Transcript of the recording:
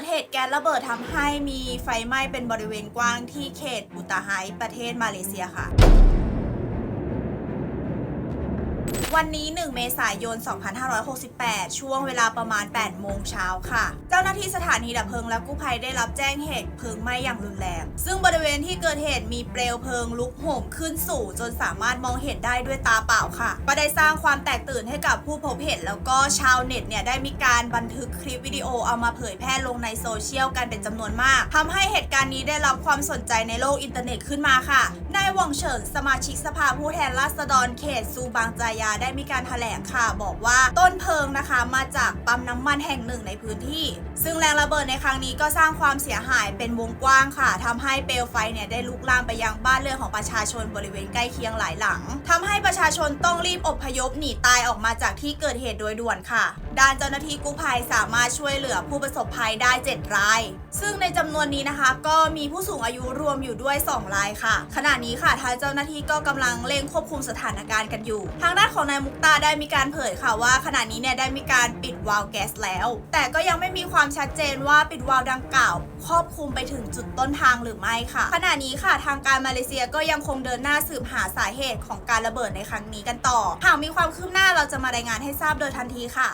ดเหตุแก๊สระเบิดทำให้มีไฟไหม้เป็นบริเวณกว้างที่เขตอุตาไฮประเทศมาเลเซียค่ะ วันนี้ 1 เมษายน 2568 ช่วงเวลาประมาณ 8 โมงเช้าค่ะ เจ้าหน้าที่สถานีดับเพลิงและกู้ภัยได้รับแจ้งเหตุเพลิงไหม้อย่างรุนแรง ซึ่งบริเวณที่เกิดเหตุมีเปลวเพลิงลุกโหมขึ้นสูงจนสามารถมองเห็นได้ด้วยตาเปล่าค่ะ ก็ได้สร้างความแตกตื่นให้กับผู้พบเห็น แล้วก็ชาวเน็ตเนี่ยได้มีการบันทึกคลิปวิดีโอเอามาเผยแพร่ลงในโซเชียลกันเป็นจำนวนมากทำให้เหตุการณ์นี้ได้รับความสนใจในโลกอินเทอร์เน็ตขึ้นมาค่ะ นายว่องเฉินสมาชิกสภาผู้แทนราษฎรเขตซูบางจายาได้มีการแถลงค่ะ บอกว่าต้นเพลิงนะคะมาจากปั๊มน้ำมันแห่งหนึ่งในพื้นที่ ซึ่งแรงระเบิดในครั้งนี้ก็สร้างความเสียหายเป็นวงกว้างค่ะทำให้เปลวไฟเนี่ยได้ลุกลามไปยังบ้านเรือนของประชาชนบริเวณใกล้เคียงหลายหลังทำให้ประชาชนต้องรีบอพยพหนีตายออกมาจากที่เกิดเหตุโดยด่วนค่ะ ด้านเจ้าหน้าที่กู้ภัยสามารถช่วยเหลือผู้ประสบภัยได้ 7 ราย ซึ่งในจำนวนนี้นะคะ ก็มีผู้สูงอายุรวมอยู่ด้วย 2 รายค่ะ ขณะนี้ค่ะทางเจ้าหน้าที่ก็กำลังเร่งควบคุมสถานการณ์กันอยู่ทางด้านของนายมุกตาได้มีการเผยค่ะว่าขณะนี้เนี่ยได้มีการปิดวาล์วแก๊สแล้ว แต่ก็ยังไม่มีความชัดเจนว่าปิดวาล์วดังกล่าว ครอบคลุมไปถึงจุดต้นทางหรือไม่ค่ะ ขณะนี้ค่ะทางการมาเลเซียก็ยังคงเดินหน้าสืบหาสาเหตุของการระเบิดในครั้งนี้กันต่อ หากมีความคืบหน้าเราจะมารายงานให้ทราบโดยทันทีค่ะ